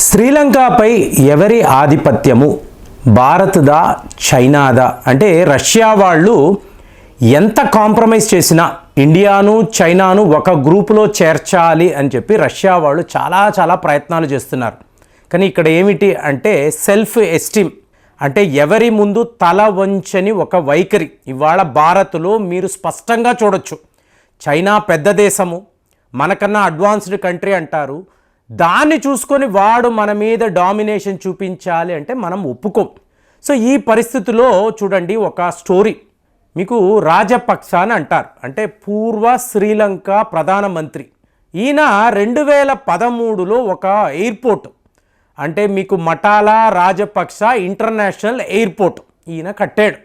శ్రీలంకపై ఎవరి ఆధిపత్యము? భారత్దా చైనాదా? అంటే రష్యా వాళ్ళు ఎంత కాంప్రమైజ్ చేసినా ఇండియాను చైనాను ఒక గ్రూపులో చేర్చాలి అని చెప్పి రష్యా వాళ్ళు చాలా చాలా ప్రయత్నాలు చేస్తున్నారు. కానీ ఇక్కడ ఏమిటి అంటే సెల్ఫ్ ఎస్టీమ్. అంటే ఎవరి ముందు తల వంచని ఒక వైఖరి. ఇవాళ భారత్లో మీరు స్పష్టంగా చూడొచ్చు. చైనా పెద్ద దేశము. మనకన్నా అడ్వాన్స్డ్ కంట్రీ అంటారు. దాన్ని చూసుకొని వాడు మన మీద డామినేషన్ చూపించాలి అంటే మనం ఒప్పుకోం. సో ఈ పరిస్థితిలో చూడండి ఒక స్టోరీ. మీకు రాజపక్స అని అంటారు. అంటే పూర్వ శ్రీలంక ప్రధానమంత్రి. ఈయన రెండు వేల పదమూడులో ఒక ఎయిర్పోర్ట్. అంటే మీకు మటాలా రాజపక్స ఇంటర్నేషనల్ ఎయిర్పోర్ట్ ఈయన కట్టాడు.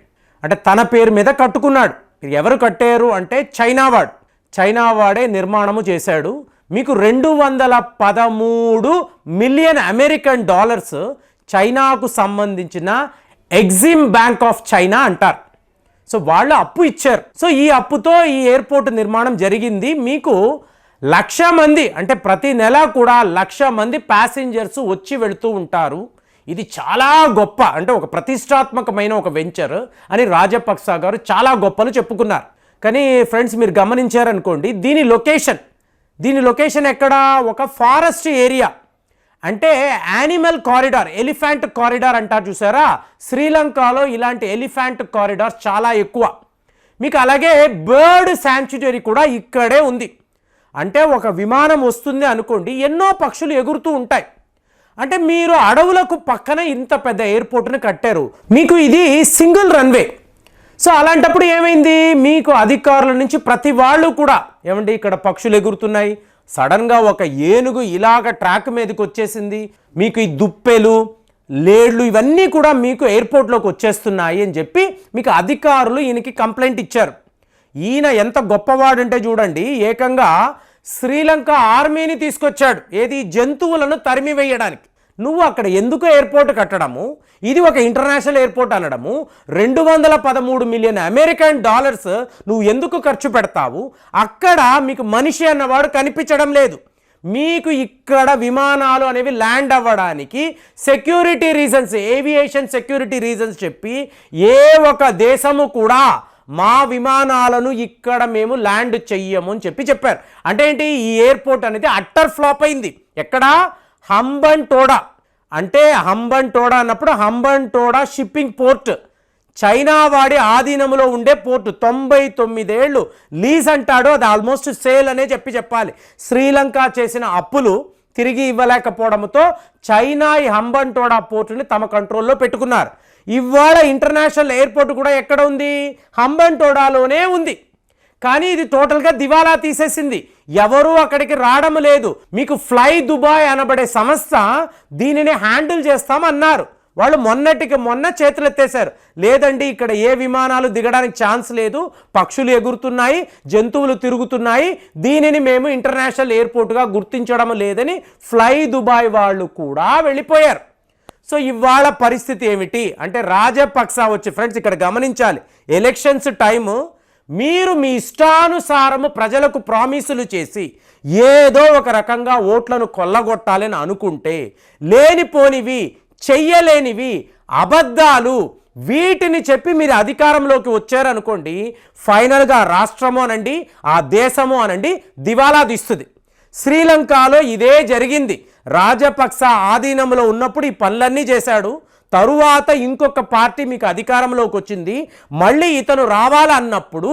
అంటే తన పేరు మీద కట్టుకున్నాడు. ఎవరు కట్టారు అంటే చైనా వాడు చైనా వాడే నిర్మాణము చేశాడు. మీకు రెండు వందల పదమూడు మిలియన్ అమెరికన్ డాలర్స్ చైనాకు సంబంధించిన ఎగ్జిమ్ బ్యాంక్ ఆఫ్ చైనా అంటారు. సో వాళ్ళు అప్పు ఇచ్చారు. సో ఈ అప్పుతో ఈ ఎయిర్పోర్ట్ నిర్మాణం జరిగింది. మీకు లక్ష మంది అంటే ప్రతి నెల కూడా లక్ష మంది ప్యాసింజర్స్ వచ్చి వెళుతూ ఉంటారు. ఇది చాలా గొప్ప అంటే ఒక ప్రతిష్టాత్మకమైన ఒక వెంచర్ అని రాజపక్స గారు చాలా గొప్పలు చెప్పుకున్నారు. కానీ ఫ్రెండ్స్ మీరు గమనించారనుకోండి దీని లొకేషన్ దీని లొకేషన్ ఎక్కడ? ఒక ఫారెస్ట్ ఏరియా. అంటే యానిమల్ కారిడార్ ఎలిఫెంట్ కారిడార్ అంటారు చూసారా? శ్రీలంకలో ఇలాంటి ఎలిఫెంట్ కారిడార్స్ చాలా ఎక్కువ. మీకు అలాగే బర్డ్ శాంచుటరీ కూడా ఇక్కడే ఉంది. అంటే ఒక విమానం వస్తుంది అనుకోండి ఎన్నో పక్షులు ఎగురుతూ ఉంటాయి. అంటే మీరు అడవులకు పక్కన ఇంత పెద్ద ఎయిర్పోర్ట్ని కట్టారు. మీకు ఇది సింగిల్ రన్వే. సో అలాంటప్పుడు ఏమైంది? మీకు అధికారుల నుంచి ప్రతి వాళ్ళు కూడా ఏమండి ఇక్కడ పక్షులు ఎగురుతున్నాయి. సడన్గా ఒక ఏనుగు ఇలాగ ట్రాక్ మీదకి వచ్చేసింది. మీకు ఈ దుప్పెలు లేడ్లు ఇవన్నీ కూడా మీకు ఎయిర్పోర్ట్లోకి వచ్చేస్తున్నాయి అని చెప్పి మీకు అధికారులు ఈయనకి కంప్లైంట్ ఇచ్చారు. ఈయన ఎంత గొప్పవాడంటే చూడండి ఏకంగా శ్రీలంక ఆర్మీని తీసుకొచ్చాడు. ఏది? జంతువులను తరిమి వేయడానికి నువ్వు అక్కడ ఎందుకు ఎయిర్పోర్ట్ కట్టడము? ఇది ఒక ఇంటర్నేషనల్ ఎయిర్పోర్ట్ అనడము. రెండు వందల పదమూడు మిలియన్ అమెరికన్ డాలర్స్ నువ్వు ఎందుకు ఖర్చు పెడతావు? అక్కడ మీకు మనిషి అన్నవాడు కనిపించడం లేదు. మీకు ఇక్కడ విమానాలు అనేవి ల్యాండ్ అవ్వడానికి security reasons aviation security reasons చెప్పి ఏ ఒక దేశము కూడా మా విమానాలను ఇక్కడ మేము ల్యాండ్ చెయ్యము అని చెప్పి చెప్పారు. అంటే ఏంటి? ఈ ఎయిర్పోర్ట్ అనేది అట్టర్ ఫ్లాప్ అయింది. ఎక్కడా? హంబన్ టోడా అంటే హంబన్ టోడా అన్నప్పుడు Hambantota shipping port. China వాడి ఆధీనంలో ఉండే పోర్టు. తొంభై తొమ్మిదేళ్ళు లీజ్ అంటాడు. అది ఆల్మోస్ట్ సేల్ అనే చెప్పి చెప్పాలి. శ్రీలంక చేసిన అప్పులు తిరిగి ఇవ్వలేకపోవడంతో చైనా ఈ హంబన్టోడా పోర్టుని తమ కంట్రోల్లో పెట్టుకున్నారు. ఇవాళ ఇంటర్నేషనల్ ఎయిర్పోర్ట్ కూడా ఎక్కడ ఉంది? హంబన్టోడాలోనే ఉంది. కానీ ఇది టోటల్గా దివాలా తీసేసింది. ఎవరూ అక్కడికి రావడం లేదు. మీకు ఫ్లై దుబాయ్ అనబడే సంస్థ దీనిని హ్యాండిల్ చేస్తామన్నారు. వాళ్ళు మొన్నటికి మొన్న చేతులెత్తేశారు. లేదండి ఇక్కడ ఏ విమానాలు దిగడానికి ఛాన్స్ లేదు. పక్షులు ఎగురుతున్నాయి జంతువులు తిరుగుతున్నాయి. దీనిని మేము ఇంటర్నేషనల్ ఎయిర్పోర్ట్గా గుర్తించడం లేదని ఫ్లై దుబాయ్ వాళ్ళు కూడా వెళ్ళిపోయారు. సో ఇవాళ పరిస్థితి ఏమిటి? అంటే రాజపక్స వచ్చి ఫ్రెండ్స్ ఇక్కడ గమనించాలి. ఎలక్షన్స్ టైము మీరు మీ ఇష్టానుసారము ప్రజలకు ప్రామిసులు చేసి ఏదో ఒక రకంగా ఓట్లను కొల్లగొట్టాలని అనుకుంటే లేనిపోనివి చెయ్యలేనివి అబద్ధాలు వీటిని చెప్పి మీరు అధికారంలోకి వచ్చారనుకోండి ఫైనల్గా రాష్ట్రము అనండి ఆ దేశము అనండి దివాలా తీస్తుంది. శ్రీలంకలో ఇదే జరిగింది. రాజపక్స ఆధీనంలో ఉన్నప్పుడు ఈ పనులన్నీ చేశాడు. తరువాత ఇంకొక పార్టీ మీకు అధికారంలోకి వచ్చింది. మళ్ళీ ఇతను రావాలన్నప్పుడు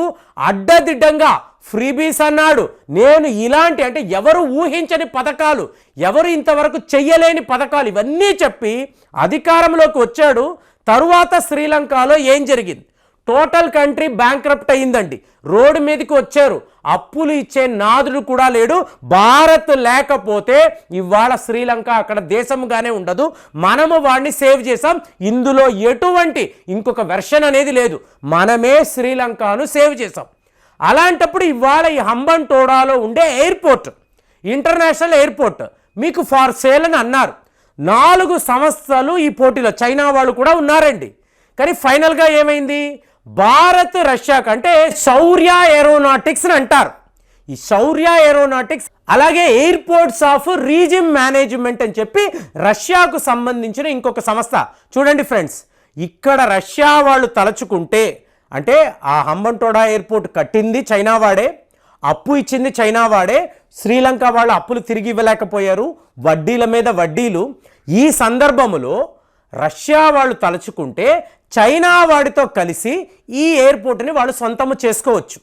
అడ్డదిడ్డంగా ఫ్రీబీస్ అన్నాడు. నేను ఇలాంటి అంటే ఎవరు ఊహించని పథకాలు ఎవరు ఇంతవరకు చెయ్యలేని పథకాలు ఇవన్నీ చెప్పి అధికారంలోకి వచ్చాడు. తరువాత శ్రీలంకలో ఏం జరిగింది? టోటల్ కంట్రీ బ్యాంక్రప్ట్ అయిందండి రోడ్డు మీదకి వచ్చారు. అప్పులు ఇచ్చే నాదుడు కూడా లేడు. భారత్ లేకపోతే ఇవాళ శ్రీలంక అక్కడ దేశముగానే ఉండదు. మనము వాడిని సేవ్ చేసాం ఇందులో ఎటువంటి ఇంకొక వెర్షన్ అనేది లేదు. మనమే శ్రీలంకను సేవ్ చేసాం అలాంటప్పుడు ఇవాళ ఈ హంబన్ టోడాలో ఉండే ఎయిర్పోర్ట్ ఇంటర్నేషనల్ ఎయిర్పోర్ట్ మీకు ఫార్ సేల్ అని అన్నారు. నాలుగు సంస్థలు ఈ పోటీలో చైనా వాళ్ళు కూడా ఉన్నారండి. కానీ ఫైనల్గా ఏమైంది? భారత్ రష్యాకు అంటే శౌర్య ఏరోనాటిక్స్ అని అంటారు. ఈ శౌర్య ఏరోనాటిక్స్ అలాగే ఎయిర్పోర్ట్స్ ఆఫ్ రీజిమ్ మేనేజ్మెంట్ అని చెప్పి రష్యాకు సంబంధించిన ఇంకొక సంస్థ. చూడండి ఫ్రెండ్స్ ఇక్కడ రష్యా వాళ్ళు తలచుకుంటే అంటే ఆ హంబంటోడా ఎయిర్పోర్ట్ కట్టింది చైనా వాడే అప్పు ఇచ్చింది చైనా వాడే శ్రీలంక వాళ్ళు అప్పులు తిరిగి ఇవ్వలేకపోయారు వడ్డీల మీద వడ్డీలు. ఈ సందర్భములో రష్యా వాళ్ళు తలుచుకుంటే చైనా వాడితో కలిసి ఈ ఎయిర్పోర్ట్ని వాళ్ళు సొంతము చేసుకోవచ్చు.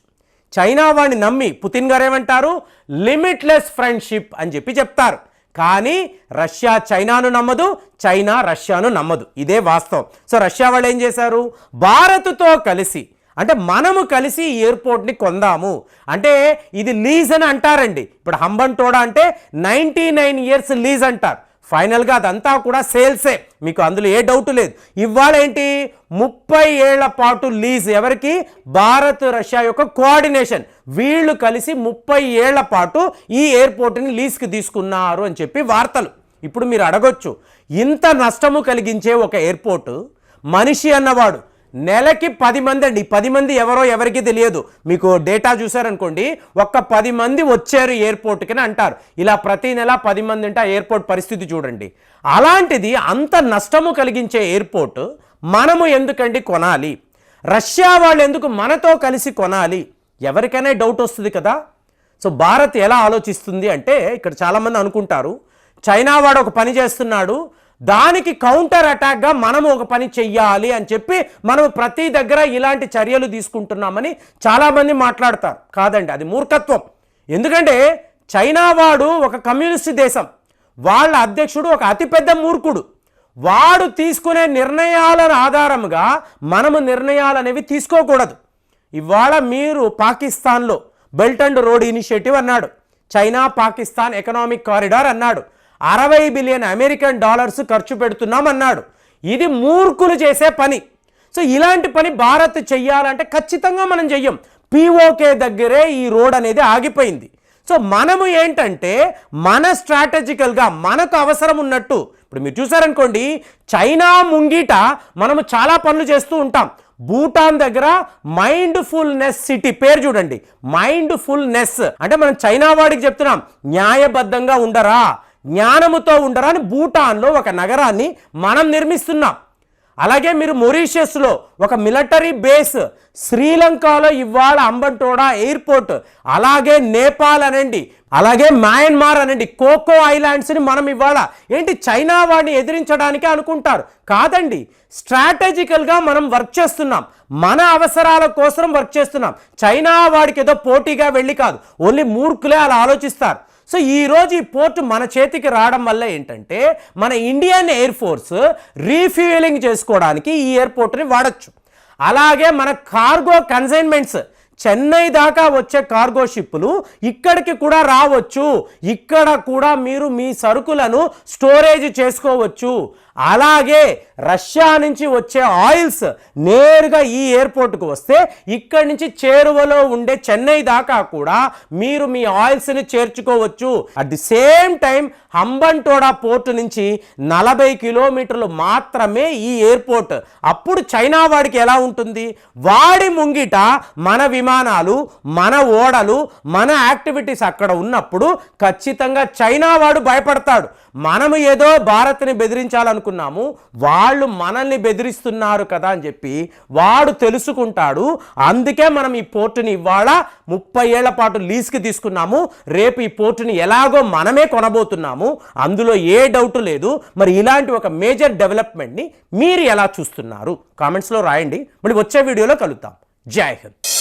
చైనా వాడిని నమ్మి పుతిన్ గారు ఏమంటారు? లిమిట్లెస్ ఫ్రెండ్షిప్ అని చెప్పి చెప్తారు. కానీ రష్యా చైనాను నమ్మదు చైనా రష్యాను నమ్మదు. ఇదే వాస్తవం. సో రష్యా వాళ్ళు ఏం చేశారు? భారత్తో కలిసి అంటే మనము కలిసి ఈ ఎయిర్పోర్ట్ని కొందాము. అంటే ఇది లీజ్ అని అంటారండి. ఇప్పుడు హంబన్ టోడా అంటే నైంటీ నైన్ ఇయర్స్ లీజ్ అంటారు. ఫైనల్గా అదంతా కూడా సేల్సే. మీకు అందులో ఏ డౌట్ లేదు. ఇవాళ ఏంటి? ముప్పై ఏళ్ళ పాటు లీజ్ ఎవరికి? భారత్ రష్యా యొక్క కోఆర్డినేషన్. వీళ్ళు కలిసి ముప్పై ఏళ్ళ పాటు ఈ ఎయిర్పోర్ట్ని లీజ్కి తీసుకున్నారు అని చెప్పి వార్తలు. ఇప్పుడు మీరు అడగొచ్చు. ఇంత నష్టము కలిగించే ఒక ఎయిర్పోర్టు మనిషి అన్నవాడు నెలకి పది మంది అండి. పది మంది ఎవరో ఎవరికి తెలియదు. మీకు డేటా చూసారనుకోండి ఒక్క పది మంది వచ్చారు ఎయిర్పోర్ట్కి అంటారు. ఇలా ప్రతి నెల పది మంది అంటే ఆ ఎయిర్పోర్ట్ పరిస్థితి చూడండి. అలాంటిది అంత నష్టము కలిగించే ఎయిర్పోర్ట్ మనము ఎందుకండి కొనాలి? రష్యా వాళ్ళు ఎందుకు మనతో కలిసి కొనాలి? ఎవరికైనా డౌట్ వస్తుంది కదా? సో భారత్ ఎలా ఆలోచిస్తుంది అంటే ఇక్కడ చాలామంది అనుకుంటారు. చైనా వాడు ఒక పని చేస్తున్నాడు. దానికి కౌంటర్ అటాక్గా మనం ఒక పని చెయ్యాలి అని చెప్పి మనం ప్రతి దగ్గర ఇలాంటి చర్యలు తీసుకుంటున్నామని చాలామంది మాట్లాడతారు. కాదండి అది మూర్ఖత్వం. ఎందుకంటే చైనా వాడు ఒక కమ్యూనిస్ట్ దేశం. వాళ్ళ అధ్యక్షుడు ఒక అతిపెద్ద మూర్ఖుడు. వాడు తీసుకునే నిర్ణయాల ఆధారంగా మనము నిర్ణయాలు అనేవి తీసుకోకూడదు. ఇవాళ మీరు పాకిస్తాన్లో బెల్ట్ అండ్ రోడ్ ఇనిషియేటివ్ అన్నాడు. చైనా పాకిస్తాన్ ఎకనామిక్ కారిడార్ అన్నాడు. అరవై బిలియన్ అమెరికన్ డాలర్స్ ఖర్చు పెడుతున్నాం అన్నాడు ఇది మూర్ఖులు చేసే పని. సో ఇలాంటి పని భారత్ చెయ్యాలంటే ఖచ్చితంగా మనం చెయ్యం. పీఓకే దగ్గరే ఈ రోడ్ అనేది ఆగిపోయింది. సో మనము ఏంటంటే మన స్ట్రాటజికల్గా మనకు అవసరం ఉన్నట్టు. ఇప్పుడు మీరు చూసారనుకోండి చైనా ముంగిట మనము చాలా పనులు చేస్తూ ఉంటాం. భూటాన్ దగ్గర మైండ్ ఫుల్నెస్ సిటీ పేరు చూడండి. మైండ్ ఫుల్నెస్ అంటే మనం చైనా వాడికి చెప్తున్నాం న్యాయబద్ధంగా ఉండరా? జ్ఞానముతో ఉండరా అని భూటాన్లో ఒక నగరాన్ని మనం నిర్మిస్తున్నాం. అలాగే మీరు మొరీషియస్లో ఒక మిలిటరీ బేస్ శ్రీలంకలో ఇవాళ అంబంటోడా ఎయిర్పోర్ట్ అలాగే నేపాల్ అనండి అలాగే మయన్మార్ అనండి కోకో ఐలాండ్స్ని మనం ఇవాళ ఏంటి చైనా వాడిని ఎదిరించడానికి అనుకుంటారు. కాదండి స్ట్రాటజికల్గా మనం వర్క్ చేస్తున్నాం. మన అవసరాల కోసం వర్క్ చేస్తున్నాం. చైనా వాడికి ఏదో పోటీగా వెళ్ళి కాదు ఓన్లీ మూర్ఖులే అలా ఆలోచిస్తారు. సో ఈ రోజు ఈ పోర్ట్ మన చేతికి రావడం వల్ల ఏంటంటే మన ఇండియన్ ఎయిర్ ఫోర్స్ రీఫ్యూయలింగ్ చేసుకోవడానికి ఈ ఎయిర్పోర్ట్ని వాడచ్చు. అలాగే మన కార్గో కన్సైన్మెంట్స్ చెన్నై దాకా వచ్చే కార్గో షిప్పులు ఇక్కడికి కూడా రావచ్చు. ఇక్కడ కూడా మీరు మీ సరుకులను స్టోరేజ్ చేసుకోవచ్చు. అలాగే రష్యా నుంచి వచ్చే ఆయిల్స్ నేరుగా ఈ ఎయిర్పోర్ట్కు వస్తే ఇక్కడి నుంచి చేరువలో ఉండే చెన్నై దాకా కూడా మీరు మీ ఆయిల్స్ని చేర్చుకోవచ్చు. At the same time Hambantota port నుంచి నలభై కిలోమీటర్లు మాత్రమే ఈ ఎయిర్పోర్ట్. అప్పుడు చైనా వాడికి ఎలా ఉంటుంది? వాడి ముంగిట మన విమానాలు మన ఓడలు మన యాక్టివిటీస్ అక్కడ ఉన్నప్పుడు ఖచ్చితంగా చైనా వాడు భయపడతాడు. మనము ఏదో భారత్ని అనుకున్నాము వాళ్ళు మనల్ని బెదిరిస్తున్నారు కదా అని చెప్పి వాడు తెలుసుకుంటాడు. అందుకే మనం ఈ పోర్టుని ఇవాళ ముప్పై ఏళ్ళ పాటు లీజ్కి తీసుకున్నాము. రేపు ఈ పోర్టుని ఎలాగో మనమే కొనబోతున్నాము. అందులో ఏ డౌట్ లేదు. మరి ఇలాంటి ఒక మేజర్ డెవలప్మెంట్ని మీరు ఎలా చూస్తున్నారు? కామెంట్స్లో రాయండి. మళ్ళీ వచ్చే వీడియోలో కలుద్దాం. జై హింద్.